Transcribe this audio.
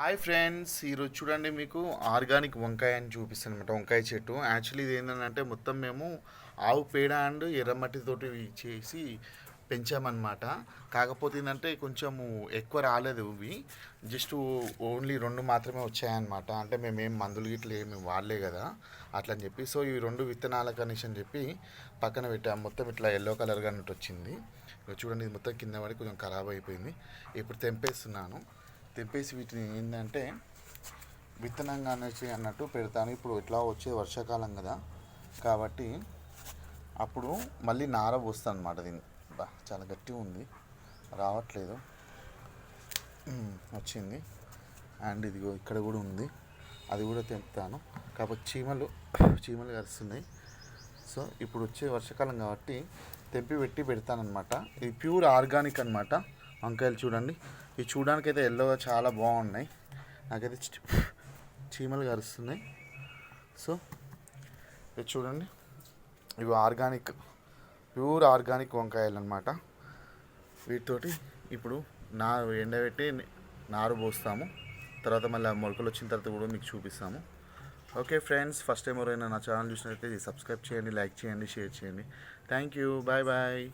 Hi friends ఈరోజు చూడండి మీకు ఆర్గానిక్ వంకాయ అని చూపిస్తాను అనమాట వంకాయ చెట్టు. యాక్చువల్లీ ఇది ఏంటంటే మొత్తం మేము ఆవు పేడ అండ్ ఎర్రమట్టితోటి చేసి పెంచామన్నమాట. కాకపోతే ఏంటంటే కొంచెము ఎక్కువ రాలేదు ఇవి. జస్ట్ ఓన్లీ రెండు మాత్రమే వచ్చాయన్నమాట. అంటే మేము ఏం మందులు గిట్ల ఏమి వాడలే కదా అట్లా అని చెప్పి. సో ఈ రెండు విత్తనాల కనీసం అని చెప్పి పక్కన పెట్టాము మొత్తం ఇట్లా ఎల్లో కలర్గా అన్నట్టు వచ్చింది. ఇక చూడండి ఇది మొత్తం కింద పడి కొంచెం ఖరాబ్ అయిపోయింది. ఇప్పుడు తెంపేస్తున్నాను. తెంపేసి వీటిని ఏంటంటే విత్తనంగా అనేసి అన్నట్టు పెడతాను. ఇప్పుడు ఇట్లా వచ్చే వర్షాకాలం కదా. కాబట్టి అప్పుడు మళ్ళీ నార పోస్తాను అనమాట దీన్ని. బా చాలా గట్టిగా ఉంది. రావట్లేదు. వచ్చింది. అండ్ ఇదిగో ఇక్కడ కూడా ఉంది. అది కూడా తెంపుతాను. కాకపోతే చీమలు చీమలు కరుస్తున్నాయి. సో ఇప్పుడు వచ్చే వర్షాకాలం కాబట్టి తెంపి పెట్టి పెడతానమాట ఇది ప్యూర్ ఆర్గానిక్ అనమాట వంకాయలు చూడండి. ఇవి చూడడానికి అయితే ఎల్లోగా చాలా బాగున్నాయి. నాకైతే చీమలు కరుస్తున్నాయి. సో ఇది చూడండి. ఇవి ఆర్గానిక్ ప్యూర్ ఆర్గానిక్ వంకాయలు అనమాట వీటితోటి ఇప్పుడు నారు ఎండబెట్టి నారు పోస్తాము. తర్వాత మళ్ళీ ఆ మొలకలు వచ్చిన తర్వాత కూడా మీకు చూపిస్తాము. ఓకే ఫ్రెండ్స్ ఫస్ట్ టైం ఎవరైనా నా ఛానల్ చూసినట్లయితే సబ్స్క్రైబ్ చేయండి లైక్ చేయండి షేర్ చేయండి. Thank you. Bye bye.